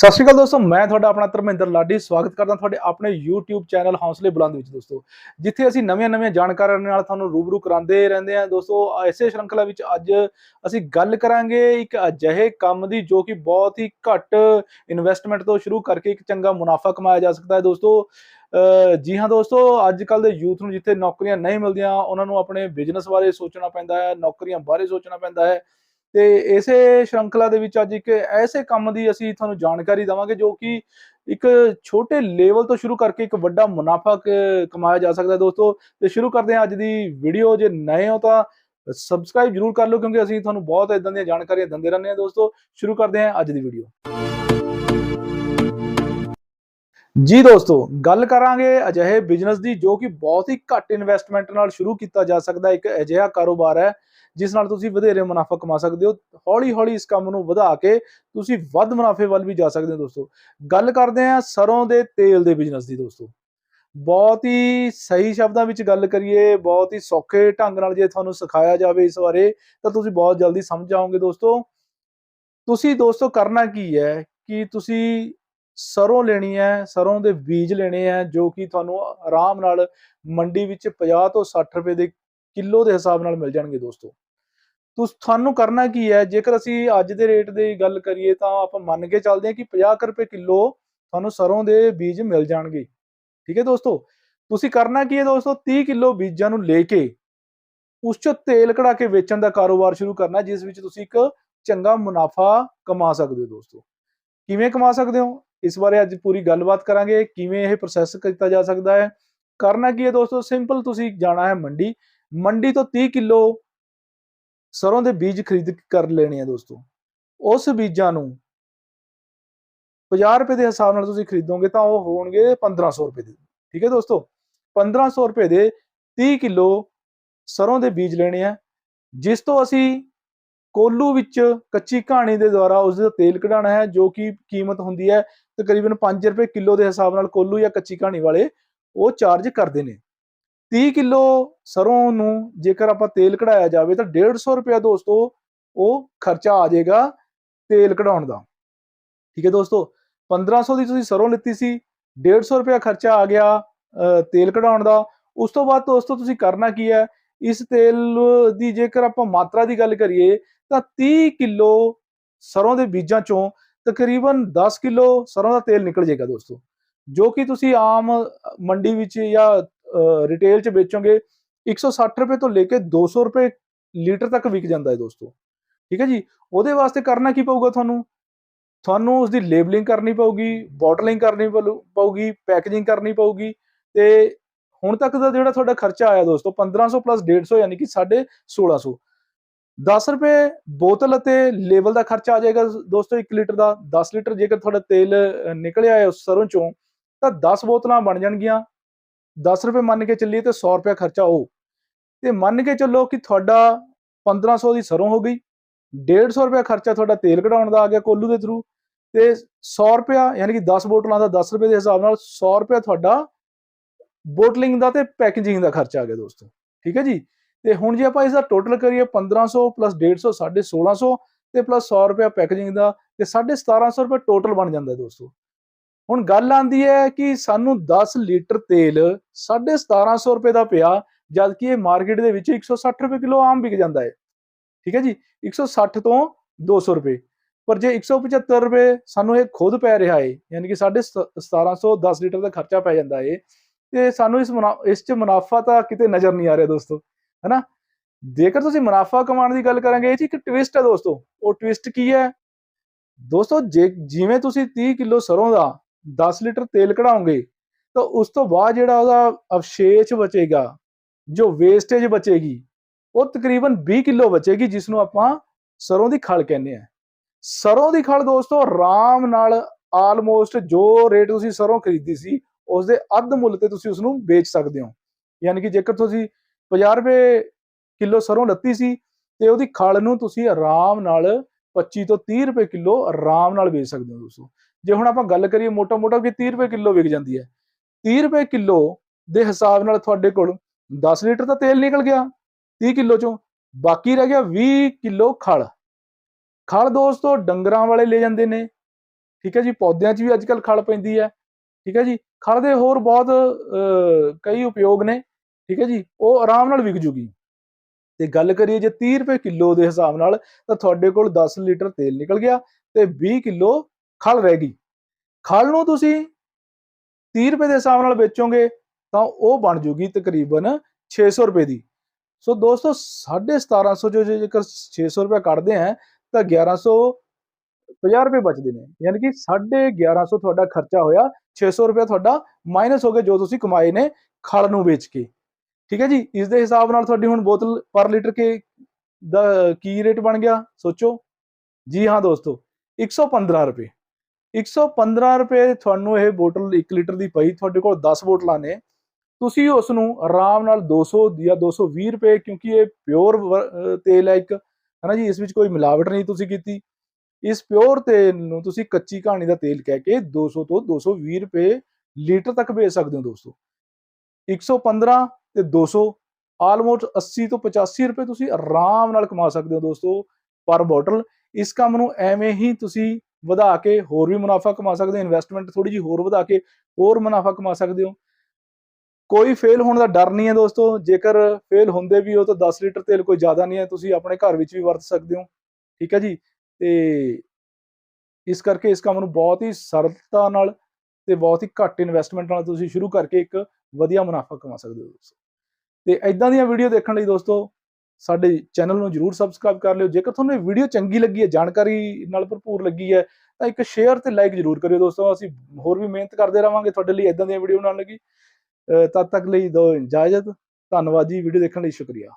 ਸਤਿ ਸ਼੍ਰੀ ਅਕਾਲ ਦੋਸਤੋ, ਮੈਂ ਤੁਹਾਡਾ ਆਪਣਾ ਧਰਮਿੰਦਰ ਲਾਡੀ। ਸਵਾਗਤ ਕਰਦਾ ਤੁਹਾਡੇ ਆਪਣੇ YouTube ਚੈਨਲ ਹੌਸਲੇ ਬੁਲੰਦ ਵਿੱਚ ਦੋਸਤੋ। ਜਿੱਥੇ ਅਸੀਂ ਨਵੀਆਂ-ਨਵੀਆਂ ਜਾਣਕਾਰੀਆਂ ਨਾਲ ਤੁਹਾਨੂੰ ਰੂਬਰੂ ਕਰਾਉਂਦੇ ਰਹਿੰਦੇ ਹਾਂ ਦੋਸਤੋ। ਇਸੇ ਸ਼੍ਰੰਖਲਾ ਵਿੱਚ ਅੱਜ ਅਸੀਂ ਗੱਲ ਕਰਾਂਗੇ ਇੱਕ ਅਜਿਹੇ ਕੰਮ ਦੀ ਜੋ ਕਿ ਬਹੁਤ ਹੀ ਘੱਟ ਇਨਵੈਸਟਮੈਂਟ ਤੋਂ ਸ਼ੁਰੂ ਕਰਕੇ ਇੱਕ ਚੰਗਾ ਮੁਨਾਫਾ ਕਮਾਇਆ ਜਾ ਸਕਦਾ ਹੈ ਦੋਸਤੋ। ਜੀ ਹਾਂ ਦੋਸਤੋ ਅੱਜ ਕੱਲ ਦੇ ਯੂਥ ਨੂੰ ਜਿੱਥੇ ਨੌਕਰੀਆਂ ਨਹੀਂ ਮਿਲਦੀਆਂ, ਉਹਨਾਂ ਨੂੰ ਆਪਣੇ ਬਿਜ਼ਨਸ ਬਾਰੇ ਸੋਚਣਾ ਪੈਂਦਾ ਹੈ, ਨੌਕਰੀਆਂ ਬਾਰੇ ਸੋਚਣਾ ਪੈਂਦਾ ਹੈ। ਤੇ ਇਸੇ ਸ਼੍ਰੰਖਲਾ ਦੇ ਵਿੱਚ ਅੱਜ ਇੱਕ ਐਸੇ ਕੰਮ ਦੀ ਅਸੀਂ ਤੁਹਾਨੂੰ ਜਾਣਕਾਰੀ ਦਵਾਂਗੇ ਜੋ ਕਿ ਇੱਕ ਛੋਟੇ ਲੈਵਲ ਤੋਂ ਸ਼ੁਰੂ ਕਰਕੇ ਇੱਕ ਵੱਡਾ ਮੁਨਾਫਾ ਕ- ਕਮਾਇਆ ਜਾ ਸਕਦਾ ਹੈ ਦੋਸਤੋ। ਤੇ ਸ਼ੁਰੂ ਕਰਦੇ ਹਾਂ ਅੱਜ ਦੀ ਵੀਡੀਓ ਜੇ ਨਏ ਹੋ ਤਾਂ ਸਬਸਕ੍ਰਾਈਬ ਜਰੂਰ ਕਰ ਲਓ ਕਿਉਂਕਿ ਅਸੀਂ ਤੁਹਾਨੂੰ ਬਹੁਤ ਇਦਾਂ ਦੀਆਂ ਜਾਣਕਾਰੀਆਂ ਦਿੰਦੇ ਰਹਿੰਦੇ ਹਾਂ ਦੋਸਤੋ। ਸ਼ੁਰੂ ਕਰਦੇ ਹਾਂ ਅੱਜ ਦੀ ਵੀਡੀਓ ਜੀ ਦੋਸਤੋ, ਗੱਲ ਕਰਾਂਗੇ ਅਜਿਹੇ ਬਿਜ਼ਨਸ ਦੀ ਜੋ ਕਿ ਬਹੁਤ ਹੀ ਘੱਟ ਇਨਵੈਸਟਮੈਂਟ ਨਾਲ ਸ਼ੁਰੂ ਕੀਤਾ ਜਾ ਸਕਦਾ। ਇੱਕ ਅਜਿਹਾ ਕਾਰੋਬਾਰ ਹੈ ਜਿਸ ਨਾਲ ਤੁਸੀਂ ਵਧੇਰੇ ਮੁਨਾਫਾ ਕਮਾ ਸਕਦੇ ਹੋ ਹੌਲੀ ਹੌਲੀ ਇਸ ਕੰਮ ਨੂੰ ਵਧਾ ਕੇ ਤੁਸੀਂ ਵੱਧ ਮੁਨਾਫੇ ਵੱਲ ਵੀ ਜਾ ਸਕਦੇ ਹੋ ਦੋਸਤੋ। ਗੱਲ ਕਰਦੇ ਹਾਂ ਸਰੋਂ ਦੇ ਤੇਲ ਦੇ ਬਿਜ਼ਨਸ ਦੀ ਦੋਸਤੋ। ਬਹੁਤ ਹੀ ਸਹੀ ਸ਼ਬਦਾਂ ਵਿੱਚ ਗੱਲ ਕਰੀਏ, ਬਹੁਤ ਹੀ ਸੌਖੇ ਢੰਗ ਨਾਲ ਜੇ ਤੁਹਾਨੂੰ ਸਿਖਾਇਆ ਜਾਵੇ ਇਸ ਬਾਰੇ, ਤਾਂ ਤੁਸੀਂ ਬਹੁਤ ਜਲਦੀ ਸਮਝ ਜਾਓਗੇ ਦੋਸਤੋ। ਤੁਸੀਂ ਦੋਸਤੋ ਕਰਨਾ ਕੀ ਹੈ ਕਿ ਤੁਸੀਂ ਸਰੋਂ ਲੈਣੀ ਹੈ, ਸਰੋਂ ਦੇ ਬੀਜ ਲੈਣੇ ਹੈ, ਜੋ ਕਿ ਤੁਹਾਨੂੰ ਆਰਾਮ ਨਾਲ ਮੰਡੀ ਵਿੱਚ 50 ਤੋਂ 60 ਰੁਪਏ ਦੇ ਕਿਲੋ ਦੇ ਹਿਸਾਬ ਨਾਲ ਮਿਲ ਜਾਣਗੇ ਦੋਸਤੋ। ਤੁਸ ਤੁਹਾਨੂੰ ਕਰਨਾ ਕੀ ਹੈ? ਜੇਕਰ ਅਸੀਂ ਅੱਜ ਦੇ ਰੇਟ ਦੀ ਗੱਲ ਕਰੀਏ ਤਾਂ ਆਪਾਂ ਮੰਨ ਕੇ ਚੱਲਦੇ ਹਾਂ ਕਿ 50 ਕੁ ਰੁਪਏ ਕਿਲੋ ਤੁਹਾਨੂੰ ਸਰੋਂ ਦੇ ਬੀਜ ਮਿਲ ਜਾਣਗੇ। ਠੀਕ ਹੈ ਦੋਸਤੋ? ਤੁਸੀਂ ਕਰਨਾ ਕੀ ਹੈ ਦੋਸਤੋ? 30 ਕਿਲੋ ਬੀਜਾਂ ਨੂੰ ਲੈ ਕੇ ਉਸ ਚੋਂ ਤੇਲ ਕਢਾ ਕੇ ਵੇਚਣ ਦਾ ਕਾਰੋਬਾਰ ਸ਼ੁਰੂ ਕਰਨਾ ਜਿਸ ਵਿੱਚ ਤੁਸੀਂ ਇੱਕ ਚੰਗਾ ਮੁਨਾਫਾ ਕਮਾ ਸਕਦੇ ਹੋ ਦੋਸਤੋ। ਕਿਵੇਂ ਕਮਾ ਸਕਦੇ ਹੋ? ਇਸ ਬਾਰੇ ਅੱਜ ਪੂਰੀ ਗੱਲਬਾਤ ਕਰਾਂਗੇ, ਕਿਵੇਂ ਇਹ ਪ੍ਰੋਸੈਸ ਕੀਤਾ ਜਾ ਸਕਦਾ ਹੈ। ਕਰਨਾ ਕੀ ਹੈ ਦੋਸਤੋ? ਸਿੰਪਲ ਤੁਸੀਂ ਜਾਣਾ ਹੈ ਮੰਡੀ। ਮੰਡੀ ਤੋਂ 30 ਕਿਲੋ ਸਰੋਂ ਦੇ ਬੀਜ ਖਰੀਦ ਕਰ ਲੈਣੇ ਆ ਦੋਸਤੋ। ਉਸ ਬੀਜਾਂ ਨੂੰ 50 ਰੁਪਏ ਦੇ ਹਿਸਾਬ ਨਾਲ ਤੁਸੀਂ ਖਰੀਦੋਗੇ ਤਾਂ ਉਹ ਹੋਣਗੇ 1500 ਰੁਪਏ ਦੇ। ਠੀਕ ਹੈ ਦੋਸਤੋ? 1500 ਰੁਪਏ ਦੇ 30 ਕਿਲੋ ਸਰੋਂ ਦੇ ਬੀਜ ਲੈਣੇ ਆ। ਜਿਸ ਤੋਂ ਅਸੀਂ ਕੋਲੂ ਵਿੱਚ ਕੱਚੀ ਕਹਾਣੀ ਦੇ ਦੁਆਰਾ ਉਸ ਦਾ ਤੇਲ ਕਢਾਉਣਾ ਹੈ, ਜੋ ਕਿ ਕੀਮਤ ਹੁੰਦੀ ਹੈ ਤਕਰੀਬਨ 5 ਰੁਪਏ ਕਿਲੋ ਦੇ ਹਿਸਾਬ ਨਾਲ ਕੋਲੂ ਜਾਂ ਕੱਚੀ ਕਹਾਣੀ ਵਾਲੇ ਉਹ ਚਾਰਜ ਕਰਦੇ ਨੇ। 30 ਕਿਲੋ ਸਰੋਂ ਨੂੰ ਜੇਕਰ ਆਪਾਂ ਤੇਲ ਕਢਾਇਆ ਜਾਵੇ ਤਾਂ 150 ਰੁਪਏ ਦੋਸਤੋ ਉਹ ਖਰਚਾ ਆ ਜਾਏਗਾ ਤੇਲ ਕਢਾਉਣ ਦਾ। ਠੀਕ ਹੈ ਦੋਸਤੋ 1500 ਦੀ ਤੁਸੀਂ ਸਰੋਂ ਲਿੱਤੀ ਸੀ 150 ਰੁਪਏ ਖਰਚਾ ਆ ਗਿਆ ਤੇਲ ਕਢਾਉਣ ਦਾ। ਉਸ ਤੋਂ ਬਾਅਦ ਦੋਸਤੋ ਤੁਸੀਂ ਕਰਨਾ ਕੀ ਹੈ, ਇਸ ਤੇਲ ਦੀ ਜੇਕਰ ਆਪਾਂ ਮਾਤਰਾ ਦੀ ਗੱਲ ਕਰੀਏ ਤਾਂ 30 ਕਿਲੋ ਸਰੋਂ ਦੇ ਬੀਜਾਂ ਚੋਂ ਤਕਰੀਬਨ 10 ਕਿਲੋ ਸਰੋਂ ਦਾ ਤੇਲ ਨਿਕਲ ਜਾਏਗਾ ਦੋਸਤੋ। ਜੋ ਕਿ ਤੁਸੀਂ ਆਮ ਮੰਡੀ ਵਿੱਚ ਜਾਂ ਰਿਟੇਲ 'ਚ ਵੇਚੋਗੇ 160 ਰੁਪਏ ਤੋਂ ਲੈ ਕੇ 200 ਰੁਪਏ ਲੀਟਰ ਤੱਕ ਵਿਕ ਜਾਂਦਾ ਹੈ ਦੋਸਤੋ। ਠੀਕ ਹੈ ਜੀ? ਉਹਦੇ ਵਾਸਤੇ ਕਰਨਾ ਕੀ ਪਊਗਾ ਤੁਹਾਨੂੰ? ਤੁਹਾਨੂੰ ਉਸ ਦੀ ਲੇਬਲਿੰਗ ਕਰਨੀ ਪਊਗੀ ਬੋਟਲਿੰਗ ਕਰਨੀ ਪਊਗੀ ਪੈਕੇਜਿੰਗ ਕਰਨੀ ਪਊਗੀ ਤੇ ਹੁਣ ਤੱਕ ਦਾ ਜਿਹੜਾ ਤੁਹਾਡਾ ਖਰਚਾ ਆਇਆ ਦੋਸਤੋ 1500 ਪਲੱਸ 150 ਯਾਨੀ ਕਿ 1650 10 ਰੁਪਏ ਬੋਤਲ ਅਤੇ ਲੇਬਲ ਦਾ ਖਰਚਾ ਆ ਜਾਏਗਾ ਦੋਸਤੋ 1 ਲੀਟਰ ਦਾ। 10 ਲੀਟਰ ਜੇਕਰ ਤੁਹਾਡਾ ਤੇਲ ਨਿਕਲਿਆ ਹੈ ਉਸ ਸਰੋਂ ਚੋਂ, ਤਾਂ 10 ਬੋਤਲਾਂ ਬਣ ਜਾਣਗੀਆਂ। 10 ਰੁਪਏ ਮੰਨ ਕੇ ਚੱਲੀਏ ਤੇ 100 ਰੁਪਏ ਖਰਚਾ ਉਹ। ਤੇ ਮੰਨ ਕੇ ਚੱਲੋ ਕਿ ਤੁਹਾਡਾ 1500 ਦੀ ਸਰੋਂ ਹੋ ਗਈ 150 ਰੁਪਏ ਖਰਚਾ ਤੁਹਾਡਾ ਤੇਲ ਕਢਾਉਣ ਦਾ ਆ ਗਿਆ ਕੋਲੂ ਦੇ ਥਰੂ ਤੇ 100 ਰੁਪਿਆ ਯਾਨੀ ਕਿ 10 ਬੋਟਲਾਂ ਦਾ 10 ਰੁਪਏ ਦੇ ਹਿਸਾਬ ਨਾਲ 100 ਰੁਪਏ ਤੁਹਾਡਾ ਬੋਟਲਿੰਗ ਦਾ ਤੇ ਪੈਕੇਜਿੰਗ ਦਾ ਖਰਚਾ ਆ ਗਿਆ ਦੋਸਤੋ, ਠੀਕ ਹੈ ਜੀ? ਤੇ ਹੁਣ ਜੇ ਆਪਾਂ ਇਸ ਦਾ ਟੋਟਲ ਕਰੀਏ 1500 ਪਲੱਸ 150 1650 ਤੇ ਪਲੱਸ 100 ਰੁਪਏ ਪੈਕੇਜਿੰਗ ਦਾ ਤੇ 1750 ਰੁਪਏ ਟੋਟਲ ਬਣ ਜਾਂਦਾ ਦੋਸਤੋ। ਹੁਣ ਗੱਲ ਆਂਦੀ ਹੈ ਕਿ ਸਾਨੂੰ 10 ਲੀਟਰ ਤੇਲ 1750 ਰੁਪਏ ਦਾ ਪਿਆ ਜਦ ਕਿ ਇਹ ਮਾਰਕੀਟ ਦੇ ਵਿੱਚ 160 ਰੁਪਏ ਕਿਲੋ ਆਮ ਵਿਕ ਜਾਂਦਾ ਹੈ। ਠੀਕ ਹੈ ਜੀ? 160 ਤੋਂ 200 ਰੁਪਏ। ਪਰ ਜੇ 175 ਰੁਪਏ ਸਾਨੂੰ ਇਹ ਖੁਦ ਪੈ ਰਿਹਾ ਹੈ, ਯਾਨੀ ਕਿ 1750 10 ਲੀਟਰ ਦਾ ਖਰਚਾ ਪੈ ਜਾਂਦਾ ਹੈ, ਤੇ ਸਾਨੂੰ ਇਸ ਮੁਨਾ- ਇਸ ਚ ਮੁਨਾਫਾ ਤਾਂ ਕਿਤੇ ਨਜ਼ਰ ਨਹੀਂ ਆ ਰਿਹਾ ਦੋਸਤੋ, ਹੈਨਾ? ਜੇਕਰ ਤੁਸੀਂ ਮੁਨਾਫਾ ਕਮਾਉਣ ਦੀ ਗੱਲ ਕਰਾਂਗੇ, ਇਹ ਜੀ ਇੱਕ ਟਵਿਸਟ ਹੈ ਦੋਸਤੋ। ਉਹ ਟਵਿਸਟ ਕੀ ਹੈ? ਦੋਸਤੋ, ਜੇ, ਜਿਵੇਂ ਤੁਸੀਂ 30 ਕਿਲੋ ਸਰੋਂ ਦਾ 10 ਲੀਟਰ ਤੇਲ ਕਢਾਓਗੇ, ਤਾਂ ਉਸ ਤੋਂ ਬਾਅਦ ਜਿਹੜਾ ਉਹਦਾ ਅਵਸ਼ੇਸ਼ ਬਚੇਗਾ, ਜੋ ਵੇਸਟੇਜ ਬਚੇਗੀ, ਉਹ ਤਕਰੀਬਨ 20 ਕਿਲੋ ਬਚੇਗੀ ਜਿਸ ਨੂੰ ਆਪਾਂ ਸਰੋਂ ਦੀ ਖਲ ਕਹਿੰਦੇ ਆ ਸਰੋਂ ਦੀ ਖਲ ਦੋਸਤੋ, ਆਰਾਮ ਨਾਲ ਆਲਮੋਸਟ ਜੋ ਰੇਟ ਤੁਸੀਂ ਸਰੋਂ ਖਰੀਦੀ ਸੀ ਉਸ ਦੇ ਅੱਧ ਮੁੱਲ ਤੇ ਤੁਸੀਂ ਉਸ ਨੂੰ ਵੇਚ ਸਕਦੇ ਹੋ। ਯਾਨੀ ਕਿ ਜੇਕਰ ਤੁਸੀਂ 50 ਰੁਪਏ ਕਿਲੋ ਸਰੋਂ ਲੱਤੀ ਸੀ, ਤੇ ਉਹਦੀ ਖਲ ਨੂੰ ਤੁਸੀਂ ਆਰਾਮ ਨਾਲ 25 ਤੋਂ 30 ਰੁਪਏ ਕਿਲੋ ਆਰਾਮ ਨਾਲ ਵੇਚ ਸਕਦੇ ਹੋ ਦੋਸਤੋ। ਜੇ ਹੁਣ ਆਪਾਂ ਗੱਲ ਕਰੀਏ ਮੋਟਾ-ਮੋਟਾ ਕਿ 30 ਰੁਪਏ ਕਿਲੋ ਵਿਕ ਜਾਂਦੀ ਹੈ। 30 ਰੁਪਏ ਕਿਲੋ ਦੇ ਹਿਸਾਬ ਨਾਲ ਤੁਹਾਡੇ ਕੋਲ 10 ਲੀਟਰ ਦਾ ਤੇਲ ਨਿਕਲ ਗਿਆ 30 ਕਿਲੋ ਚੋਂ। ਬਾਕੀ ਰਹਿ ਗਿਆ 20 ਕਿਲੋ ਖਲ। ਖਲ ਦੋਸਤੋ ਡੰਗਰਾਂ ਵਾਲੇ ਲੈ ਜਾਂਦੇ ਨੇ। ਠੀਕ ਹੈ ਜੀ, ਪੌਦਿਆਂ 'ਚ ਵੀ ਅੱਜ ਕੱਲ ਖਲ ਪੈਂਦੀ ਹੈ। ਠੀਕ ਹੈ ਜੀ, ਖਲ ਦੇ ਹੋਰ ਬਹੁਤ ਕਈ ਉਪਯੋਗ ਨੇ। ਠੀਕ ਹੈ ਜੀ, ਉਹ ਆਰਾਮ ਨਾਲ ਵਿਕ ਜੂਗੀ। ਤੇ ਗੱਲ ਕਰੀਏ ਜੇ 30 ਰੁਪਏ ਕਿਲੋ ਦੇ ਹਿਸਾਬ ਨਾਲ, ਤਾਂ ਤੁਹਾਡੇ ਕੋਲ 10 ਲੀਟਰ ਤੇਲ ਨਿਕਲ ਗਿਆ ਤੇ 20 ਕਿਲੋ ਖਲ ਰਹਿ ਗਈ। ਖਲ ਨੂੰ ਤੁਸੀਂ 30 ਰੁਪਏ ਦੇ ਹਿਸਾਬ ਨਾਲ ਵੇਚੋਗੇ, ਤਾਂ ਉਹ ਬਣ ਜੂਗੀ ਤਕਰੀਬਨ 600 ਰੁਪਏ ਦੀ। ਸੋ ਦੋਸਤੋ 1750 ਜੋ ਜੇਕਰ 600 ਰੁਪਏ ਕੱਢਦੇ ਆ, ਤਾਂ 1150 ਰੁਪਏ ਬਚਦੇ ਨੇ। ਯਾਨੀ ਕਿ 1150 ਤੁਹਾਡਾ ਖਰਚਾ ਹੋਇਆ 600 ਰੁਪਏ ਤੁਹਾਡਾ ਮਾਈਨਸ ਹੋ ਗਿਆ ਜੋ ਤੁਸੀਂ ਕਮਾਏ ਨੇ ਖਲ ਨੂੰ ਵੇਚ ਕੇ। ਠੀਕ ਹੈ ਜੀ? ਇਸ ਦੇ ਹਿਸਾਬ ਨਾਲ ਤੁਹਾਡੀ ਹੁਣ ਬੋਤਲ ਪਰ ਲੀਟਰ ਕੇ ਦਾ ਕੀ ਰੇਟ ਬਣ ਗਿਆ? ਸੋਚੋ। ਜੀ ਹਾਂ ਦੋਸਤੋ 115 ਰੁਪਏ। 115 ਰੁਪਏ ਤੁਹਾਨੂੰ ਇਹ ਬੋਤਲ 1 ਲੀਟਰ ਦੀ ਪਈ, ਤੁਹਾਡੇ ਕੋਲ 10 ਬੋਤਲਾਂ ਨੇ। ਤੁਸੀਂ ਉਸ ਨੂੰ ਆਰਾਮ ਨਾਲ 200 ਜਾਂ 220 ਰੁਪਏ, ਕਿਉਂਕਿ ਇਹ ਪਿਓਰ ਤੇਲ ਹੈ ਇੱਕ, ਹਨਾ ਜੀ? ਇਸ ਵਿੱਚ ਕੋਈ ਮਿਲਾਵਟ ਨਹੀਂ ਤੁਸੀਂ ਕੀਤੀ। ਇਸ ਪਿਓਰ ਤੇਲ ਨੂੰ ਤੁਸੀਂ ਕੱਚੀ ਕਹਾਣੀ ਦਾ ਤੇਲ ਕਹਿ ਕੇ 200 ਤੋਂ 220 ਰੁਪਏ ਲੀਟਰ ਤੱਕ ਵੇਚ ਸਕਦੇ ਹੋ ਦੋਸਤੋ। 115 ਤੇ 200 ਆਲਮੋਸਟ 80 ਤੋਂ 85 ਰੁਪਏ ਤੁਸੀਂ ਆਰਾਮ ਨਾਲ ਕਮਾ ਸਕਦੇ ਹੋ ਦੋਸਤੋ ਪਰ ਬੋਟਲ ਇਸ ਕੰਮ ਨੂੰ ਐਵੇਂ ਹੀ ਤੁਸੀਂ ਵਧਾ ਕੇ ਹੋਰ ਵੀ ਮੁਨਾਫਾ ਕਮਾ ਸਕਦੇ ਹੋ ਇਨਵੈਸਟਮੈਂਟ ਥੋੜੀ ਜੀ ਹੋਰ ਵਧਾ ਕੇ ਹੋਰ ਮੁਨਾਫਾ ਕਮਾ ਸਕਦੇ ਹੋ। ਕੋਈ ਫੇਲ ਹੋਣ ਦਾ ਡਰ ਨਹੀਂ ਹੈ ਦੋਸਤੋ, ਜੇਕਰ ਫੇਲ ਹੁੰਦੇ ਵੀ ਹੋ ਤਾਂ 10 ਲੀਟਰ ਤੇਲ ਕੋਈ ਜ਼ਿਆਦਾ ਨਹੀਂ ਹੈ, ਤੁਸੀਂ ਆਪਣੇ ਘਰ ਵਿੱਚ ਵੀ ਵਰਤ ਸਕਦੇ ਹੋ, ਠੀਕ ਹੈ ਜੀ? ਤੇ ਇਸ ਕਰਕੇ ਇਸ ਕੰਮ ਨੂੰ ਬਹੁਤ ਹੀ ਸਰਲਤਾ ਨਾਲ ਤੇ ਬਹੁਤ ਹੀ ਘੱਟ ਇਨਵੈਸਟਮੈਂਟ ਨਾਲ ਤੁਸੀਂ ਸ਼ੁਰੂ ਕਰਕੇ ਇੱਕ ਵਧੀਆ ਮੁਨਾਫਾ ਕਮਾ ਸਕਦੇ ਹੋ ਦੋਸਤੋ। ਤੇ ਐਦਾਂ ਦੀਆਂ ਵੀਡੀਓ ਦੇਖਣ ਲਈ ਦੋਸਤੋ, ਸਾਡੇ ਚੈਨਲ ਨੂੰ ਜਰੂਰ ਸਬਸਕ੍ਰਾਈਬ ਕਰ ਲਿਓ। ਜੇਕਰ ਤੁਹਾਨੂੰ ਇਹ ਵੀਡੀਓ ਚੰਗੀ ਲੱਗੀ ਹੈ, ਜਾਣਕਾਰੀ ਨਾਲ ਭਰਪੂਰ ਲੱਗੀ ਹੈ, ਤਾਂ ਇੱਕ ਸ਼ੇਅਰ ਤੇ ਲਾਈਕ ਜਰੂਰ ਕਰਿਓ ਦੋਸਤੋ। ਅਸੀਂ ਹੋਰ ਵੀ ਮਿਹਨਤ ਕਰਦੇ ਰਵਾਂਗੇ ਤੁਹਾਡੇ ਲਈ ਐਦਾਂ ਦੀਆਂ ਵੀਡੀਓ ਬਣਾਉਣ ਲਈ ਤਦ ਤੱਕ ਲਈ ਦੋ ਇਜਾਜ਼ਤ। ਧੰਨਵਾਦ ਜੀ ਵੀਡੀਓ ਦੇਖਣ ਲਈ ਸ਼ੁਕਰੀਆ।